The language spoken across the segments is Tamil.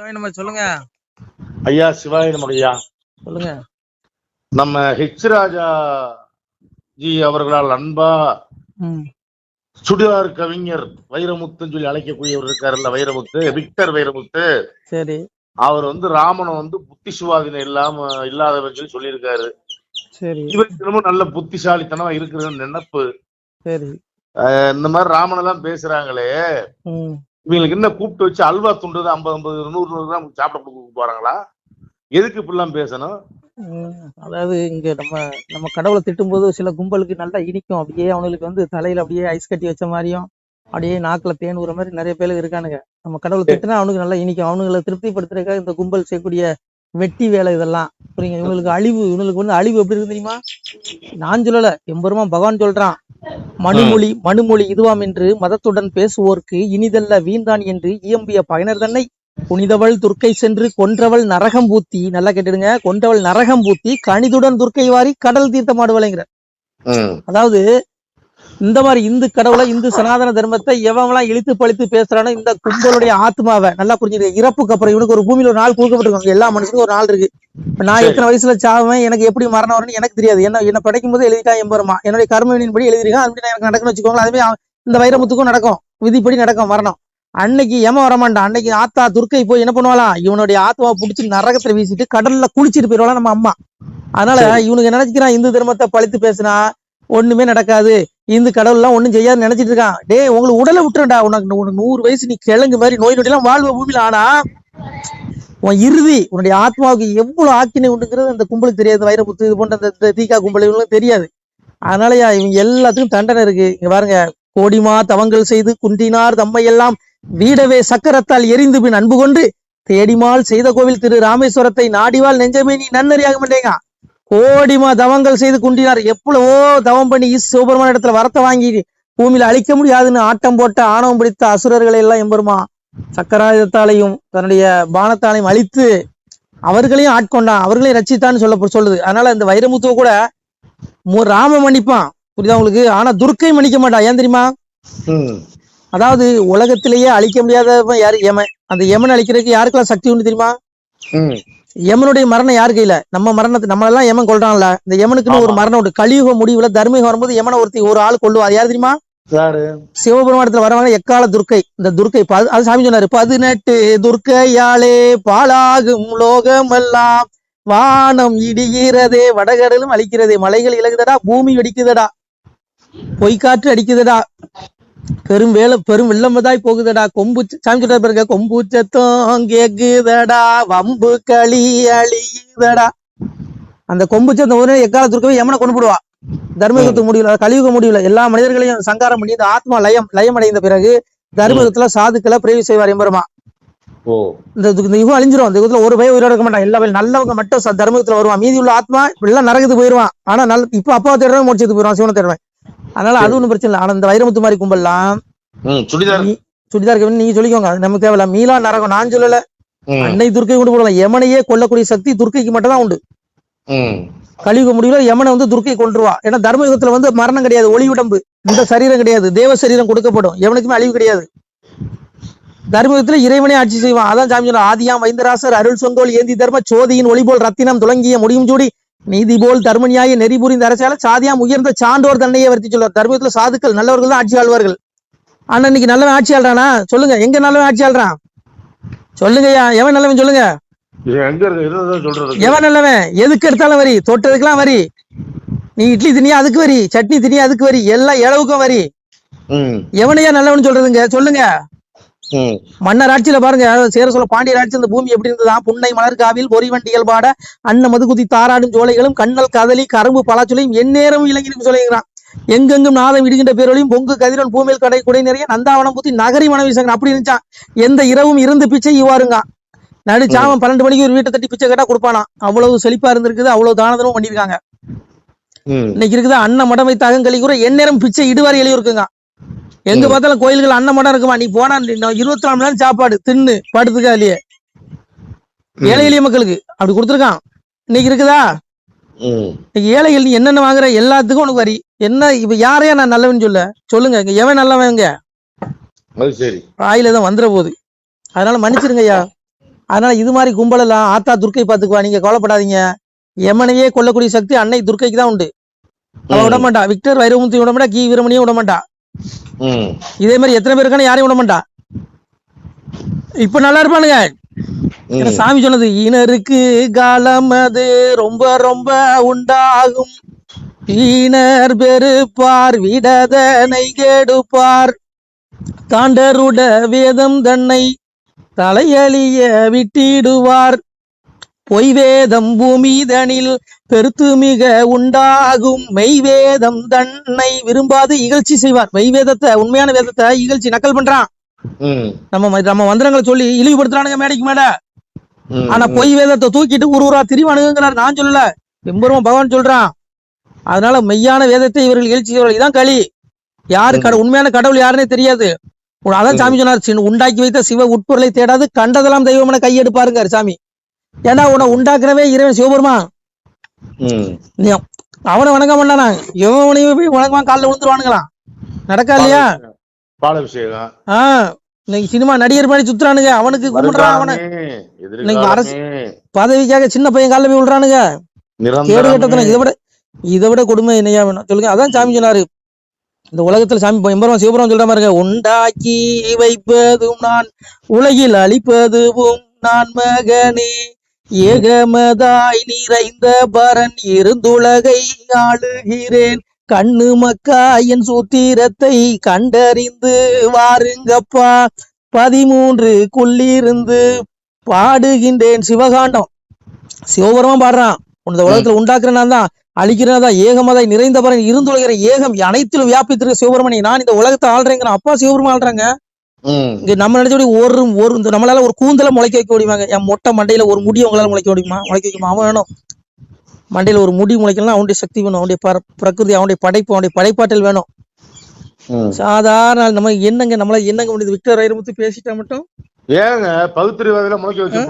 சிவாய நம்ம சொல்லுங்க. ஐயா சிவாயிரம் ஐயா. சொல்லுங்க. நம்ம ஹெச் ராஜா ஜி அவர்களால் அன்பா சுடிதார் கவிஞர் வைரமுத்துன்னு சொல்லி அழைக்கக்கூடியவர் இருக்காருல்ல வைரமுத்து விக்டர் வைரமுத்து. சரி. அவர் வந்து ராமனை வந்து புத்தி சுவாதீனம் இல்லாம இல்லாதவன் சொல்லி சொல்லியிருக்காரு. சரி. நல்ல புத்திசாலித்தனமா இருக்கிற நினைப்பு. சரி. இந்த மாதிரி ராமன் எல்லாம் பேசுறாங்களே. இவங்களுக்கு என்ன கூப்பிட்டு வச்சு அல்வா துண்டுறது ஐம்பது ஐம்பது நூறு நூறு கிராம் சாப்பிட கொடுக்க போறாங்களா? எதுக்கு இப்படிலாம் பேசணும்? அதாவது இங்க நம்ம நம்ம கடவுளை திட்டும்போது சில கும்பலுக்கு நல்லா இனிக்கும். அப்படியே அவனுக்கு வந்து தலையில அப்படியே ஐஸ் கட்டி வச்ச மாதிரியும் அப்படியே நாக்குல தேன் ஊற மாதிரி நிறைய பேர் இருக்கானுங்க. நம்ம கடவுளை திட்டுனா அவனுக்கு நல்லா இனிக்கும். அவனுங்களை திருப்திப்படுத்துறதுக்காக இந்த கும்பல் செய்யக்கூடிய வெட்டி வேலை இதெல்லாம். புரியுங்க? இவங்களுக்கு அழிவு இவங்களுக்கு வந்து அழிவு எப்படி இருக்கு தெரியுமா? நான் சொல்லல. எம்பெருமா பகவான் சொல்றான். மனுமொழி மனுமொழி இதுவாம் என்று மதத்துடன் பேசுவோர்க்கு இனிதல்ல வீண்தான் என்று இயம்பிய பயனர் தன்னை புனிதவள் துர்க்கை சென்று கொன்றவள் நரகம் பூத்தி நல்லா கேட்டுடுங்க. கொன்றவள் நரகம் பூத்தி கணிதுடன் துர்க்கை வாரி கடல் தீர்த்தமாடுவலைங்கிற ம், அதாவது இந்த மாதிரி இந்து கடவுளை இந்து சனாதன தர்மத்தை எவன்லாம் இழுத்து பழித்து பேசுறானோ இந்த கும்பலுடைய ஆத்மாவை நல்லா புரிஞ்சுக்க இறப்புக்கு அப்புறம் இவனுக்கு ஒரு பூமியில ஒரு நாள் கொடுக்கப்பட்டிருக்காங்க. எல்லா மனுஷனுக்கும் ஒரு நாள் இருக்கு. நான். எத்தனை வயசுல சாவேன் எனக்கு எப்படி மரணம் வரும்னு எனக்கு தெரியாது. என்ன என்ன படைக்கும் போது எழுதிட்டா எம்பருமா என்னுடைய கர்மவினின் படி எழுதிருக்கான் அப்படி எனக்கு நடக்கும்னு வச்சுக்கோங்களேன். அதுவே இந்த வைரமுத்துக்கும் நடக்கும். விதிப்படி நடக்கும் மரணம். அன்னைக்கு ஏம வரமாட்டான். அன்னைக்கு ஆத்தா துர்க்கை போய் என்ன பண்ணுவாளாம் இவனுடைய ஆத்மாவை பிடிச்சி நரகத்துல வீசிட்டு கடல்ல குளிச்சிட்டு போயிடுவாளாம் நம்ம அம்மா. அதனால. இவனுக்கு நினைச்சுக்கிறான்? இந்து தர்மத்தை பழித்து பேசினா ஒண்ணுமே நடக்காது. இந்து கடவுள் எல்லாம் ஒண்ணும் செய்யாது நினைச்சிட்டு இருக்கான். டே உங்களுக்கு உடலை விட்டுறா உனக்கு உனக்கு நூறு வயசு நீ கிழங்கு மாதிரி நோய் நொடி எல்லாம் வாழ்வ பூமியில. ஆனா உன் இறுதி உன்னுடைய ஆத்மாவுக்கு எவ்வளவு ஆக்கினை உண்டுங்கிறது அந்த கும்பலுக்கு தெரியாது. வைரமுத்து இது போன்ற அந்த தீகா கும்பல் இவங்களுக்கு தெரியாது. அதனாலயா இவங்க எல்லாத்துக்கும் தண்டனை இருக்கு. இங்க பாருங்க. கோடிமா தவங்கள் செய்து குன்றினார் தம்மையெல்லாம். வீடவே சக்கரத்தால் எரிந்து பின் அன்பு கொண்டு தேடிமால் செய்த கோவில் திரு ராமேஸ்வரத்தை நாடிவால் நெஞ்சமே நீ நன்னறியாக மாட்டேங்க கோடிமா தவங்கள் செய்து குண்டினார் எவ்வளவோ தவம் பண்ணி ஈஸ் சிவபெருமான இடத்துல வரத்தை வாங்கி பூமியில அழிக்க முடியாதுன்னு ஆட்டம் போட்ட ஆணவம் பிடித்த அசுரர்களை எல்லாம் எம்பெருமா? சக்கராயுதத்தாலையும் தன்னுடைய பானத்தாலையும் அழித்து அவர்களையும் ஆட்கொண்டான். அவர்களையும் ரட்சித்தான்னு சொல்ல சொல்லுது. அதனால இந்த வைரமுத்துவ கூட ராம மன்னிப்பான். புரியுதா உங்களுக்கு? ஆனா துர்க்கை மன்னிக்க மாட்டான் ஏன் தெரியுமா? அதாவது உலகத்திலேயே அழிக்க முடியாதவன் யாரு? யமன். அந்த யமன் அழிக்கிறதுக்கு யாருக்கெல்லாம் சக்தி உண்டு தெரியுமா. யமனுடைய மரணம் யாரு கையில? நம்ம மரணத்தை நம்ம எல்லாம் யமன் கொள்றான்ல இந்த யமனுக்குன்னு ஒரு. மரணம் உண்டு. கலியுக முடிவுல தர்மயுகம் வரும்போது யமனை ஒருத்தி ஒரு ஆள் கொள்ளுவா அது யாரு தெரியுமா? சிவபெருமானத்துல வரவங்க எக்கால துர்க்கை? இந்த துர்க்கை அது சாமி சொன்னாரு பதினெட்டு துர்க்கையாலே பாலாகும் லோகமெல்லாம். வானம் இடிகிறதே வடகடலும் அழிக்கிறதே. மலைகள் இலகுதடா பூமி வெடிக்குதடா. பொய்க்காற்று அடிக்குதடா. பெரும் வேலை பெரும் வெள்ளமதாய் போகுதடா. கொம்பு சாமி சொல்றாரு பாருங்க கொம்பு சத்தம் கேக்குதடா. வம்பு களி அழியுதடா. அந்த கொம்பு சத்தம் ஒரு எக்கால துர்க்கவே யமனை கொண்டு போடுவா. தர்மயுகத்துக்கு முடியல கலியுக முடியல. எல்லா மனிதர்களையும் சங்காரம் பண்ணி இந்த ஆத்மா லயம் லயம் அடைந்த பிறகு தர்மயுகத்துல சாதுக்களை பிரேவி செய்வார் எம்பெருமா. ஓ. இந்த யுகம் அழிஞ்சிரும். இந்த யுகத்துல ஒரு பய உயிரோட இருக்க மாட்டான். எல்லா நல்லவங்க மட்டும் தர்மயுகத்துல வருவான். மீதி உள்ள ஆத்மா எல்லாம் நரகத்துக்கு போயிருவான். ஆனா நல்ல இப்ப அப்பாவை தேடுறவன் முடிச்சதுக்கு போயிருவான் சிவனை தேடுவேன் அதனால அது ஒண்ணும் பிரச்சனை இல்லை. ஆனா இந்த வைரமுத்து மாதிரி கும்பல்லாம் சுடிதார். சுடிதார் நீங்க சொல்லிக்கோங்க. நமக்கு தேவையில்ல. மீளா நரகம் நான் சொல்லல. அன்னை துர்க்கை கொண்டு போடலாம். யமனையே கொல்லக்கூடிய சக்தி துர்க்கைக்கு மட்டும் தான் உண்டு. கலியுக முடிவுல யமனை வந்து துர்க்கை கொன்றுவா. ஏன்னா தர்மயுகத்துல வந்து மரணம் கிடையாது. ஒளி உடம்பு. இந்த சரீரம் கிடையாது. தேவ சரீரம் கொடுக்கப்படும். எவனுக்குமே அழிவு கிடையாது. தர்மயுகத்துல இறைவனே ஆட்சி செய்வான். அதான் சாமி ஆதியாம் வைந்தராசர் அருள் சொந்தோல் ஏந்தி தர்ம சோதியின் ஒளி போல் ரத்தினம் துலங்கிய முடியும் சூடி நீதி போல் தர்மநியாய நெறி புரிந்த அரசால சாதியாம் உயர்ந்த சான்றோர் தன்னையே வருத்தி சொல்வார். தர்மயுகத்துல சாதுக்கள் நல்லவர்கள் தான் ஆட்சி ஆழ்வார்கள் ஆனா இன்னைக்கு நல்லவன் ஆட்சி ஆள்றானா? சொல்லுங்க எங்க நல்லவன் ஆட்சி ஆள்றான்? சொல்லுங்கய்யா எவன் நல்லவன் சொல்லுங்க? எவன் நல்லவன்? எதுக்கு எடுத்தாலும் வரி தொட்டதுக்கெல்லாம் வரி. நீ இட்லி தினியா அதுக்கு வரி. சட்னி தினியா அதுக்கு வரி. எல்லாம் இளவுக்கும் வரி. எவனையா நல்லவன் சொல்றதுங்க? சொல்லுங்க. மன்னர் ஆட்சியில பாருங்க சேர சொல்ல பாண்டியர் ஆட்சி இந்த பூமி எப்படி இருந்ததா? புன்னை மலர் காவில் பொறிவண்டியல் பாட அன்ன மதுகுதி தாராடும் ஜோலைகளும் கண்ணல் கதலி கரும்பு பலாச்சொலையும் எந்நேரமும் இளைஞருக்கு சொல்லுகிறான் எங்கெங்கும் நாதம் இடுகின்ற பேரொழியும் பொங்கு கதிரன் பூமேல் கடை குடை நிறைய நந்தாவனம் பூத்தி நகரி மனைவி சங்கன் அப்படி இருந்துச்சான் எந்த இரவும் இருந்து பிச்சை இவ்வாறுங்க நடு சாமம் பன்னெண்டு மணிக்கு ஒரு வீட்டை தட்டி பிச்சை கேட்டா கொடுப்பானா அவ்வளவு செழிப்பா இருந்திருக்குது அவ்வளவு தானதமும் பண்ணியிருக்காங்க. ம். இன்னைக்கு இருக்குதா அன்ன மடம் அகங்களி கூட எந்நேரம் பிச்சை இடுவாரி எழுதி இருக்குங்க எங்க. பார்த்தாலும் கோயில்கள் அன்ன மடம் இருக்குமா? நீ போனா இருபத்தி நாலு மணி நேரம் சாப்பாடு தின்னு படுத்துக்கா இல்லையே ஏழை எளிய மக்களுக்கு. அப்படி கொடுத்துருக்கான். இன்னைக்கு இருக்குதா. இன்னைக்கு ஏழைகள் நீ என்னென்ன வாங்குற? எல்லாத்துக்கும் உனக்கு வரி. என்ன இப்ப யாரையா நான் நல்லவன் சொல்ல? சொல்லுங்க எவன் சரி. ஆயில தான் வந்துட போகுது. அதனால மன்னிச்சிருங்க ஐயா. அதனால இது மாதிரி கும்பல் எல்லாம் ஆத்தா துர்க்கை பாத்துக்குவா நீங்க கவலைப்படாதீங்க. யமனையே கொல்லக்கூடிய சக்தி அன்னை துர்க்கைக்கு தான் உண்டு. அவ. விட மாட்டா விக்டர் வைரமுத்து விட மாட்டா கி. வீரமணியும் விட மாட்டா இதே மாதிரி எத்தனை பேர் இருக்கானு யாரையும் விட மாட்டா? இப்ப நல்லா இருப்பானுங்க. சாமி சொன்னது இனருக்கு காலம் அது ரொம்ப ரொம்ப உண்டாகும். ஈனர் பெருப்பார் விடதனை கெடுப்பார். தாண்டருட வேதம் தன்னை தலையழிய விட்டிடுவார். பொய் வேதம் பூமிதனில் பெருத்து மிக உண்டாகும் மெய் வேதம் தன்னை விரும்பாது இகழ்ச்சி செய்வார். மெய் வேதத்தை உண்மையான வேதத்தை இகழ்ச்சி நக்கல் பண்றான். நம்ம நம்ம மந்திரங்களை சொல்லி இழிவுபடுத்துறானுங்க மேடைக்கு மேல. ம். ஆனா பொய் வேதத்தை தூக்கிட்டு ஒரு ஊரா திரிவானுங்கிறார் நான் சொல்லல. எம்பெருமான் பகவான் சொல்றான். அதனால மெய்யான வேதத்தை இவர்கள் இகழ்ச்சி செய்வார்கள் இதான் களி. யாரு கட உண்மையான கடவுள் யாருன்னே தெரியாது. அதான் சாமி சொன்னார். சின்ன உண்டாக்கி வைத்த சிவ உட்பொருளை தேடாது கண்டதெல்லாம் தெய்வம் என கையெடுப்பாருங்க சாமி. ஏன்னா உன்னை உண்டாக்குறவே இறைவன் சிவபெருமான்? அவனை வணங்க மாட்டானா இவனையும் போய் வணங்குவான் காலில் விழுந்துருவானுங்களாம். நடக்கா இல்லையா? பாலாபிஷேகம். ஆஹ் இன்னைக்கு சினிமா நடிகர் மாதிரி சுத்துறானுங்க. அவனுக்கு கும்பிடுறான் அவனை. இன்னைக்கு அரசு- பதவிக்காக சின்ன பையன் காலில் போய் விழுறானுங்க. கேடு கட்டத்துல. இதை விட இதை விட கொடுமை என்னையா வேணும்? சொல்லுங்க. அதான் சாமி சொன்னாரு. இந்த உலகத்துல சாமி எம்பெருமான் சிவபுரம் சொல்ற மாதிரிங்க உண்டாக்கி வைப்பதும் நான் உலகில் அழிப்பதுவும் நான் மகனே. ஏகமதாய் நிறைந்த பரன் இருந்துலகை ஆளுகிறேன். கண்ணு மக்கா என் சூத்திரத்தை கண்டறிந்து வாருங்கப்பா. பதிமூன்று குள்ளிருந்து பாடுகின்றேன் சிவகாண்டம். சிவபெருமான் பாடுறான். இந்த உலகத்துல உண்டாக்குறேன் நான் தான். அழிக்கிறேன் தான். ஏகமதாய் நிறைந்த பரன் இருந்துலகிற ஏகம் அனைத்திலும் வியாபித்திருக்க சிவபெருமனை நான் இந்த உலகத்தை ஆள்றேங்கிறேன் அப்பா சிவபெருமான் ஆள்றாங்க. இங்க நம்ம நினைச்சபடி ஒரு ஒரு இந்த நம்மளால ஒரு கூந்தல முளைக்க வைக்க முடியுமாங்க என் மொட்டை மண்டையில ஒரு முடி உங்களால முளைக்க முடியுமா? முளைக்க வைக்குமா அவன் வேணும். மண்டையில ஒரு முடி முளைக்கலாம் அவனுடைய சக்தி வேணும். அவனுடைய பர- பிரகிருதி அவனுடைய படைப்பு அவனுடைய படைப்பாற்றல் வேணும். சாதாரண நம்ம என்னங்க நம்மளால என்னங்க முடியுது? விக்டர் வைரமுத்து பேசிட்டா மட்டும்? ஏங்க பகுத்தறிவாதில முளைக்க வச்சு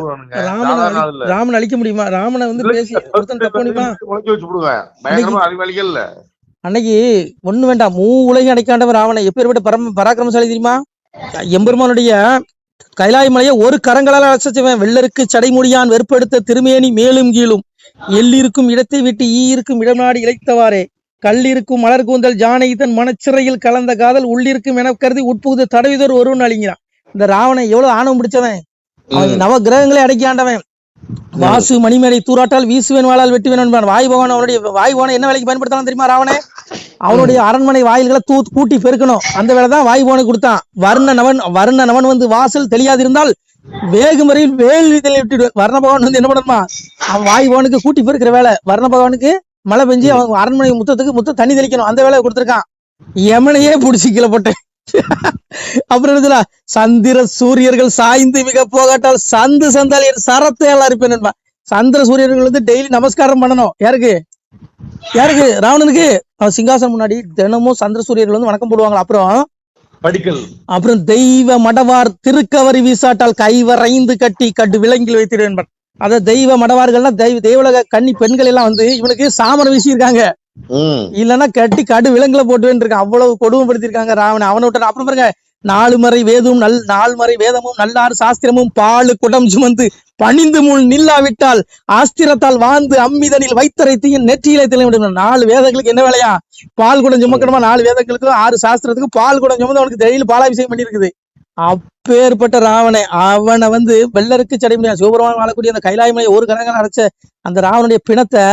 ராமனை அழிக்க முடியுமா? ராமனை வந்து பேசி முளைக்க வச்சு பயங்கரமா அறிவாளிகள் அன்னைக்கு ஒண்ணு வேண்டாம். மூ உலகம் அடைக்காண்டவன் ராவணன். எப்பேற்பட்ட பரம பராக்கிரமசாலி தெரியுமா? எம்பெருமானுடைய கைலாய மலையை ஒரு கரங்களால் அசைச்சவன் வெள்ளருக்கு சடைமுடியான் வெறுப்படுத்த திருமேனி மேலும் கீழும். எல்லிருக்கும் இடத்தை விட்டு ஈ இருக்கும் இடம் நாடி இழைத்தவாறே. கல்லிருக்கும் மலர் கூந்தல் ஜானை தன் மனச்சிறையில் கலந்த காதல் உள்ளிருக்கும் என கருதி உட்புகுது தடவிதோர் ஒருவன் அழிங்கிறான் இந்த ராவணன் எவ்வளவு ஆணவம் பிடிச்சவன்? நவ கிரகங்களை அடக்கி ஆண்டவன். வாசு மணிமேடை தூராட்டால் வீசுவேன் வாழால் வெட்டுவேன் என்பான். வாய் பகவான் அவனுடைய வாய் பகவானை என்ன வேலைக்கு பயன்படுத்தலாம் தெரியுமா ராவணே? அவனுடைய அரண்மனை வாயில்களை தூ கூட்டி பெருக்கணும். அந்த வேலை தான் வாய் பகவானுக்கு கொடுத்தான். வர்ண நவன் வர்ண நவன் வந்து வாசல் தெரியாதிருந்தால் வேகும் வரையில் வேல் விதிலை விட்டுடுவேன். வர்ண பகவான் வந்து என்ன பண்ணணுமா அவன் வாய் பகவானுக்கு கூட்டி பெருக்கிற வேலை. வர்ண பகவானுக்கு மழை பெஞ்சு அவன் அரண்மனை முத்தத்துக்கு முத்த தண்ணி தெளிக்கணும். அந்த வேலையை கொடுத்துருக்கான். எமனையே பிடிச்சி கீழே போட்டேன். அப்புறம் சந்திர சூரியர்கள் சாய்ந்து மிக போகாட்டால் சந்து சந்தால் என் சரத்தை எல்லாம் இருப்பேன். சந்திர சூரியர்கள் வந்து டெய்லி நமஸ்காரம் பண்ணணும். யாருக்கு? யாருக்கு? ராவணனுக்கு. சிங்காசனம் முன்னாடி தினமும் சந்திர சூரியர்கள் வந்து வணக்கம் போடுவாங்க. அப்புறம்? படிக்கல். அப்புறம் தெய்வ மடவார் திருக்கவரி வீசாட்டால் கைவரைந்து கட்டி கட்டு விலங்கில் வைத்திடு என்பான். அத தெய்வ மடவார்கள்லாம் தெய்வ தேவலக கன்னி பெண்கள் எல்லாம் வந்து இவனுக்கு சாமரம் வீசியிருக்காங்க இல்லன்னா கட்டி கடு விலங்குல போட்டு இருக்கான் அவ்வளவு கொடுமைப்படுத்திருக்காங்க ராவணன். அவனை விட்டு அப்புறம் பாருங்க நாலு மறை வேதமும் நல் நாலு மறை வேதமும் நல்லாறு சாஸ்திரமும் பாலு குடம் சுமந்து பணிந்து முள் நில்லாவிட்டால் ஆஸ்திரத்தால் வாழ்ந்து அம்மிதனில் வைத்தரை தீயின் நெற்றியிலே தெளிவிடும். நாலு வேதங்களுக்கு என்ன வேலையா? பால் குடம் சுமக்கணுமா? நாலு வேதங்களுக்கும் ஆறு சாஸ்திரத்துக்கும் பால் குடம் சுமந்து அவனுக்கு டெய்லி பாலாபிஷேகம் பண்ணியிருக்குது. அப்பேற்பட்ட ராவனை அவனை வந்து வெள்ளருக்கு சடை முடியாது சிவபெருமான் வாழக்கூடிய அந்த கைலாயமலை ஒரு கணங்கள் அரைச்ச அந்த ராவனுடைய பிணத்தை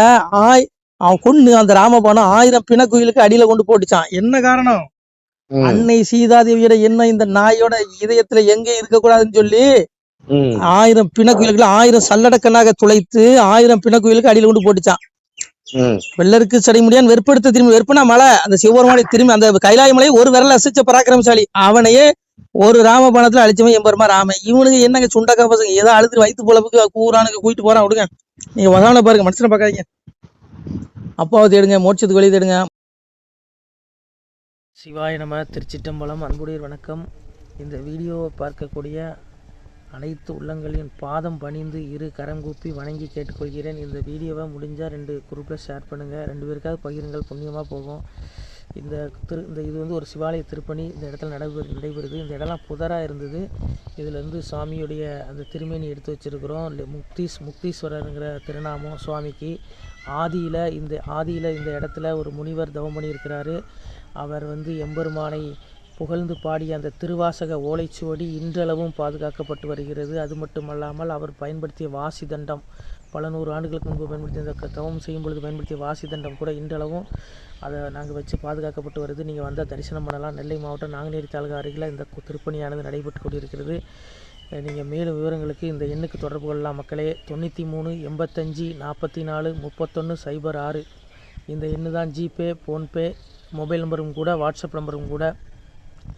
ஆய் அவன் கொண்டு அந்த ராமபானம் ஆயிரம் பிணக்குயிலுக்கு அடியில கொண்டு போட்டுச்சான். என்ன காரணம்? அன்னை சீதாதேவியோட என்ன இந்த நாயோட இதயத்துல எங்க இருக்கக்கூடாதுன்னு சொல்லி ஆயிரம் பிணக்குயிலுக்கு ஆயிரம் சல்லடக்கண்ணாக துளைத்து ஆயிரம் பிணக்குயிலுக்கு அடியில கொண்டு போட்டுச்சான். வெள்ளருக்கு சடை முடியான் வெறுப்படுத்த திரும்பி வெறுப்புனா மலை அந்த சிவபெருமானை திரும்பி அந்த கைலாய மலையை ஒரு விரல அசைச்ச பராக்கிரமசாலி. அவனையே ஒரு ராமபானத்துல அழிச்சவன் எம்பெருமா ராம இவனுக்கு என்னங்க சுண்டக்கா பசங்க? ஏதோ அழுது வயிற்று பொழப்புக்கு கூறானுக்கு கூட்டிட்டு போறான் விடுங்க. நீங்க வதான பாருங்க மனுஷனை பார்க்காதீங்க. அப்பாவை தேடுங்க மோட்சத்துக்கு வழி தேடுங்க. சிவாய நம திருச்சிட்டம்பலம் அன்புடையர் வணக்கம். இந்த வீடியோவை பார்க்கக்கூடிய அனைத்து உள்ளங்களின் பாதம் பணிந்து இரு கரம் கூப்பி வணங்கி கேட்டுக்கொள்கிறேன். இந்த வீடியோவை முடிஞ்சால் ரெண்டு குரூப்பில் ஷேர் பண்ணுங்கள் ரெண்டு பேருக்காவது பகிருங்கள் புண்ணியமாக போகும். இந்த திரு இந்த இது வந்து ஒரு சிவாலய திருப்பணி இந்த இடத்துல நடைபெறு நடைபெறுது. இந்த இடம்லாம் புதராக இருந்தது. இதில் இருந்து சுவாமியுடைய அந்த திருமேனி எடுத்து வச்சுருக்கிறோம். முக்தீஸ் முக்தீஸ்வரருங்கிற திருநாமம் சுவாமிக்கு. ஆதியில் இந்த ஆதியில் இந்த இடத்துல ஒரு முனிவர் தவம் பண்ணியிருக்கிறாரு. அவர் வந்து எம்பெருமானை புகழ்ந்து பாடிய அந்த திருவாசக ஓலைச்சுவடி இன்றளவும் பாதுகாக்கப்பட்டு வருகிறது. அது மட்டுமல்லாமல் அவர் பயன்படுத்திய வாசி தண்டம் பல நூறு ஆண்டுகளுக்கு முன்பு பயன்படுத்திய அந்த தவம் செய்யும் பொழுது பயன்படுத்திய வாசி தண்டம் கூட இன்றளவும் அதை நாங்கள் வச்சு பாதுகாக்கப்பட்டு வருது. நீங்கள் வந்தால் தரிசனம் பண்ணலாம். நெல்லை மாவட்டம் நாங்குநேரி தாலுகா அருகில் இந்த கு- திருப்பணியானது நடைபெற்று கொண்டிருக்கிறது. நீங்கள் மேலும் விவரங்களுக்கு இந்த எண்ணுக்கு தொடர்பு கொள்ளலாம். மக்களே தொண்ணூற்றி மூணு எண்பத்தஞ்சி நாற்பத்தி நாலு முப்பத்தொன்று சைபர் ஆறு. இந்த எண்ணு தான் ஜிபே ஃபோன்பே மொபைல் நம்பரும் கூட வாட்ஸ்அப் நம்பரும் கூட.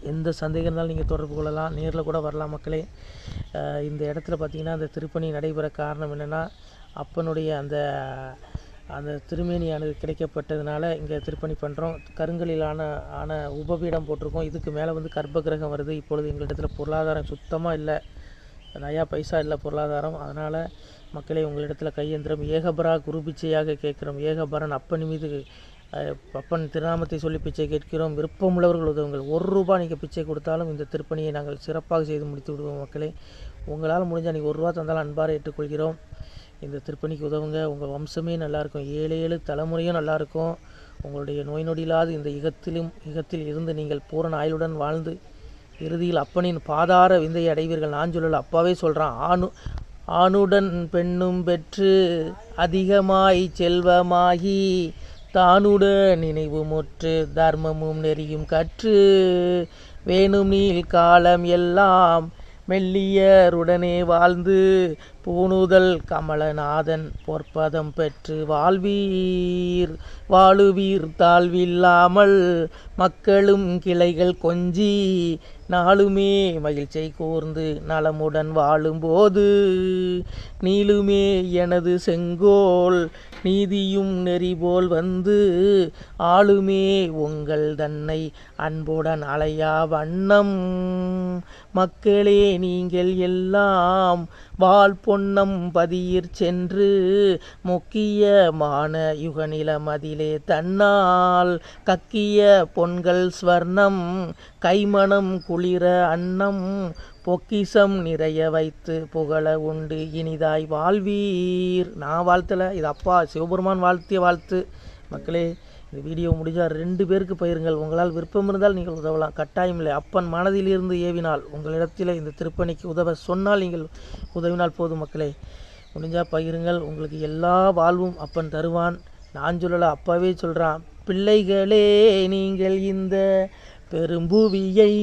எந்த சந்தேகம் இருந்தாலும் நீங்கள் தொடர்பு கொள்ளலாம். நேரில் கூட வரலாம் மக்களே. இந்த இடத்துல பார்த்தீங்கன்னா அந்த திருப்பணி நடைபெற காரணம் என்னென்னா அப்பனுடைய அந்த அந்த திருமேனியானது கிடைக்கப்பட்டதுனால இங்கே திருப்பணி பண்ணுறோம் கருங்கலிலான ஆன உபபீடம் போட்டிருக்கோம். இதுக்கு மேலே வந்து கர்ப்ப கிரகம் வருது. இப்பொழுது எங்களிடத்தில் பொருளாதாரம் சுத்தமாக இல்லை. நயா பைசா இல்லை பொருளாதாரம். அதனால் மக்களே உங்களிடத்தில் கையெந்திரம். ஏகபரா குரு பிச்சையாக கேட்குறோம். ஏகபரன் அப்பன் மீது அப்பன் திருநாமத்தை சொல்லி பிச்சை கேட்கிறோம். விருப்பமுள்ளவர்கள் உதவுங்கள். ஒரு ரூபாய் நீங்கள் பிச்சை கொடுத்தாலும் இந்த திருப்பணியை நாங்கள் சிறப்பாக செய்து முடித்து விடுவோம் மக்களே. உங்களால் முடிஞ்ச நீங்கள் ஒரு ரூபா தந்தாலும் அன்பாக ஏற்றுக்கொள்கிறோம். இந்த திருப்பணிக்கு உதவுங்க. உங்கள் வம்சமே நல்லாயிருக்கும் ஏழு ஏழு தலைமுறையும் நல்லாயிருக்கும் உங்களுடைய நோய் நொடியில்லாது இந்த யுகத்திலும் யுகத்தில் இருந்து நீங்கள் பூரண ஆயுளுடன் வாழ்ந்து இறுதியில் அப்பனின் பாதார விந்தையை அடைவீர்கள். நான் சொல்லல அப்பாவே சொல்கிறான் ஆணு ஆணுடன் பெண்ணும் பெற்று அதிகமாய் செல்வமாகி தானுடன் நினைவு முற்று தர்மமும் நெறியும் கற்று வேணும் நீள் காலம் எல்லாம் மெல்லியருடனே வாழ்ந்து பூணுதல் கமலநாதன் பொற்பதம் பெற்று வாழ்வீர் வாழுவீர் தாழ்வில்லாமல் மக்களும் கிளைகள் கொஞ்சி நாளுமே மகிழ்ச்சியை கூர்ந்து நலமுடன் வாழும்போது நீளுமே எனது செங்கோல் நீதியும் நெறிபோல் வந்து ஆளுமே உங்கள் தன்னை அன்புடன் அலையா வண்ணம். மக்களே நீங்கள் எல்லாம் வால் பொன்னம் பதியிற் சென்று முக்கியமான யுகநிலம் அதிலே தன்னால் கக்கிய பொன்கள் ஸ்வர்ணம் கைமணம் குளிர அன்னம் பொக்கிசம் நிறைய வைத்து புகழ உண்டு இனிதாய் வாழ்வீர். நான் வாழ்த்தல. இது அப்பா சிவபெருமான் வாழ்த்திய வாழ்த்து. மக்களே இந்த வீடியோ முடிஞ்சால் ரெண்டு பேருக்கு பயிருங்கள். உங்களால் விருப்பம் இருந்தால் நீங்கள் உதவலாம். கட்டாயம் இல்லை அப்பன் மனதிலிருந்து ஏவினால் உங்களிடத்தில் இந்த திருப்பணிக்கு உதவ சொன்னால் நீங்கள் உதவினால் போதும் மக்களே. முடிஞ்சால் பகிருங்கள் உங்களுக்கு எல்லா வாழ்வும் அப்பன் தருவான். நான் சொல்லலை அப்பாவே சொல்கிறான் பிள்ளைகளே நீங்கள் இந்த பெரும்புவியை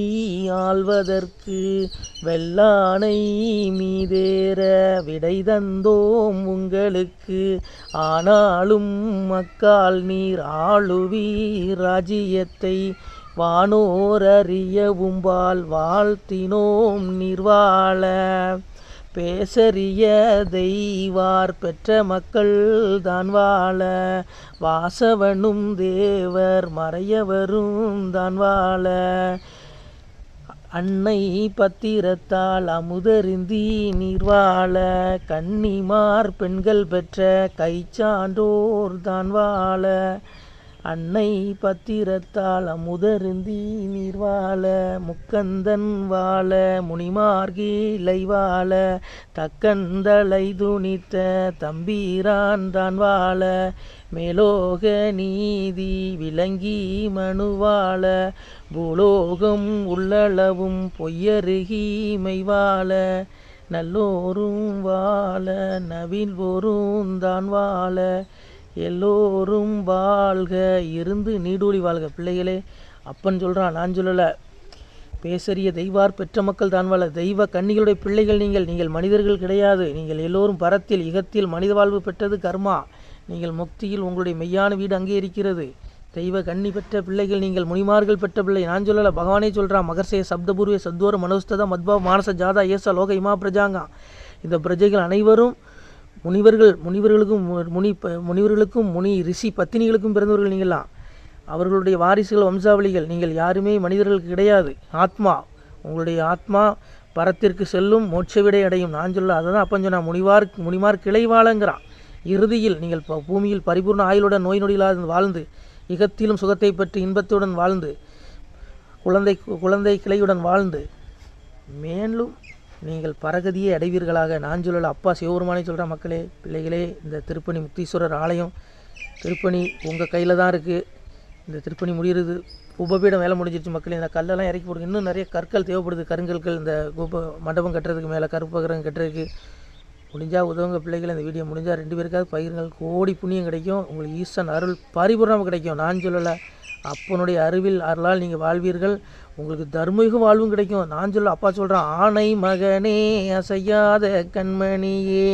ஆள்வதற்கு வெள்ளானை மீதேற விடை தந்தோம் உங்களுக்கு. ஆனாலும் மக்கால் நீர் ஆளுவி ராஜ்யத்தை வானோர் அறியவும் வாழ்த்தினோம் நிர்வாள. பேசறிய தெய்வார் பெற்ற மக்கள் தான் வாழ. வாசவனும் தேவர் மறையவரும் தான் வாழ. அன்னை பத்திரத்தால் அமுதருந்தி நீர்வாழ கன்னிமார் பெண்கள் பெற்ற கைச்சான்றோர் தான் வாழ. அன்னை பத்திரத்தால் அமுதருந்தி நீர்வாழ முக்கந்தன் வாழ முனிமார்கிளை வாழ தக்கந்தலை துணித்த தம்பீரான் தான் வாழ மேலோக நீதி விளங்கி மனுவாழ பூலோகம் உள்ளளவும் பொய்யருகீமை வாழ நல்லோரும் வாழ நவில் தான் வாழ எல்லோரும் வாழ்க இருந்து நீடூழி வாழ்க. பிள்ளைகளே அப்பன் சொல்கிறான் நான் சொல்லலை. பேசறிய தெய்வார் பெற்ற மக்கள் தான் வாழ தெய்வ கன்னிகளுடைய பிள்ளைகள் நீங்கள். நீங்கள் மனிதர்கள் கிடையாது. நீங்கள் எல்லோரும் பரத்தில் இகத்தில் மனித வாழ்வு பெற்றது கர்மா. நீங்கள் முக்தியில் உங்களுடைய மெய்யான வீடு அங்கே இருக்கிறது. தெய்வ கன்னி பெற்ற பிள்ளைகள் நீங்கள் முனிமார்கள் பெற்ற பிள்ளை. நான் சொல்லலை. பகவானே சொல்கிறான் மகர்சே சப்தபூர்வ சத்வர மனோஸ்ததா மத்பா மானச ஜாதா ஏச லோக இமா பிரஜாங்கா இந்த பிரஜைகள் அனைவரும் முனிவர்கள் முனிவர்களுக்கும் மு- முனி ப- முனிவர்களுக்கும் முனி ரிஷி பத்தினிகளுக்கும் பிறந்தவர்கள் நீங்களாம் அவர்களுடைய வாரிசுகள் வம்சாவளிகள் நீங்கள் யாருமே மனிதர்களுக்கு கிடையாது. ஆத்மா உங்களுடைய ஆத்மா பரத்திற்கு செல்லும் மோட்ச விடை அடையும். நான் சொல்ல அதை தான் அப்பன் சொன்னா முனிவார் முனிமார் கிளை வாழங்கிறான் இறுதியில் நீங்கள் ப- பூமியில் பரிபூர்ண ஆயுளுடன் நோய் நொடியில்லாது வாழ்ந்து இகத்திலும் சுகத்தை பற்றி இன்பத்துடன் வாழ்ந்து குழந்தை குழந்தை கிளையுடன் வாழ்ந்து மேலும் நீங்கள் பரகதியை அடைவீர்களாக. நான் சொல்லல அப்பா சிவபெருமானே சொல்கிற மக்களே பிள்ளைகளே இந்த திருப்பணி முக்தீஸ்வரர் ஆலயம் திருப்பணி உங்கள் கையில் தான் இருக்குது இந்த திருப்பணி முடிகிறது உபபீடம் வேலை முடிஞ்சிருச்சு மக்களே. இந்த கல்லெல்லாம் இறக்கி போடுங்க. இன்னும் நிறைய கற்கள் தேவைப்படுது. கருங்கற்கள் இந்த கோப மண்டபம் கட்டுறதுக்கு மேலே கருப்பகரம் கட்டுறதுக்கு. முடிஞ்சால் உதவுங்க பிள்ளைகள் இந்த வீடியோ முடிஞ்சால் ரெண்டு பேருக்காவது பயிர்கள் கோடி புண்ணியம் கிடைக்கும். உங்களுக்கு ஈசன் அருள் பரிபூர்ணமாக கிடைக்கும். நான் சொல்லலை அப்பனுடைய அருவில் அருளால் நீங்கள் வாழ்வீர்கள். உங்களுக்கு தர்மயுக வாழ்வும் கிடைக்கும். நான் சொல்ல அப்பா சொல்கிறேன் ஆணை மகனே அசையாத கண்மணியே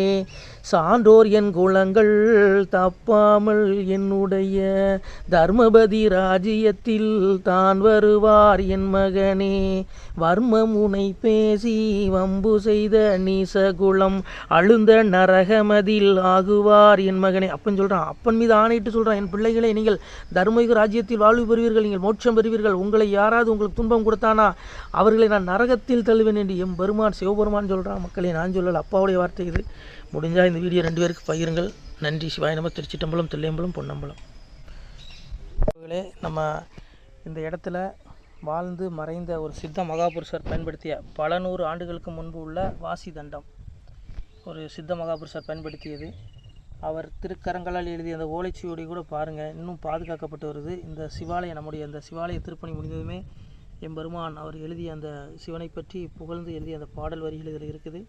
சான்றோர் என் குலங்கள் தப்பாமல் என்னுடைய தர்மபதி ராஜ்யத்தில் தான் வருவார் என் மகனே. வர்ம முனை பேசி வம்பு செய்த நீசகுலம் அழுந்த நரகமதில் ஆகுவார் என் மகனே. அப்பன் சொல்கிறான் அப்பன் மீது ஆணையிட்டு சொல்கிறான் என் பிள்ளைகளை நீங்கள் தர்மயுக ராஜ்யத்தில் வாழ்வு பெறுவீர்கள் நீங்கள் மோட்சம் பெறுவீர்கள். உங்களை யாராவது உங்களுக்கு துன்பம் கொடுத்தானா? அவர்களை நான் நரகத்தில் தழுவேன் என்று எம் பெருமான் சிவபெருமான் சொல்கிறான் மக்களை நான் சொல்லல அப்பாவுடைய வார்த்தை இது. முடிஞ்சால் இந்த வீடியோ ரெண்டு பேருக்கு பகிருங்கள். நன்றி சிவாய நம்ம திருச்சிட்டம்பலம் தில்லையம்பலம் பொன்னம்பலம். நம்ம இந்த இடத்துல வாழ்ந்து மறைந்த ஒரு சித்த மகாபுருஷர் பயன்படுத்திய பல நூறு ஆண்டுகளுக்கு முன்பு உள்ள வாசி தண்டம். ஒரு சித்த மகாபுருஷர் பயன்படுத்தியது. அவர் திருக்கரங்களால் எழுதிய அந்த ஓலைச்சுவடி கூட பாருங்கள் இன்னும் பாதுகாக்கப்பட்டு வருது. இந்த சிவாலயம் நம்முடைய அந்த சிவாலய திருப்பணி முடிந்ததுமே எம்பெருமான் அவர் எழுதிய அந்த சிவனை பற்றி புகழ்ந்து எழுதிய அந்த பாடல் வரிகள் இதில் இருக்குது.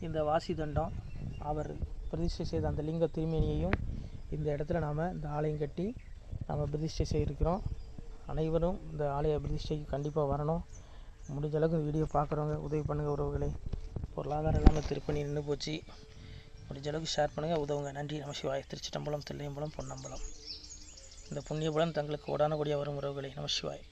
இந்த வாசி தண்டம் அவர் பிரதிஷ்டை செய்த அந்த லிங்க திருமேனியையும் இந்த இடத்துல நாம் இந்த ஆலயம் கட்டி நாம் பிரதிஷ்டை செய்திருக்கிறோம். அனைவரும் இந்த ஆலய பிரதிஷ்டைக்கு கண்டிப்பாக வரணும். முடிஞ்ச அளவுக்கு வீடியோ பார்க்குறவங்க உதவி பண்ணுங்கள் உறவுகளை. பொருளாதாரம் இல்லாமல் திருப்பணி நின்று போச்சு. முடிஞ்ச அளவுக்கு ஷேர் பண்ணுங்கள் உதவுங்க. நன்றி. நம சிவாய். திருச்சிட்டம்பலம் தில்லையம்பலம் பொன்னம்பலம். இந்த புண்ணியபலம் தங்களுக்கு உடான கூடிய வரும் உறவுகளை. நம சிவாய்.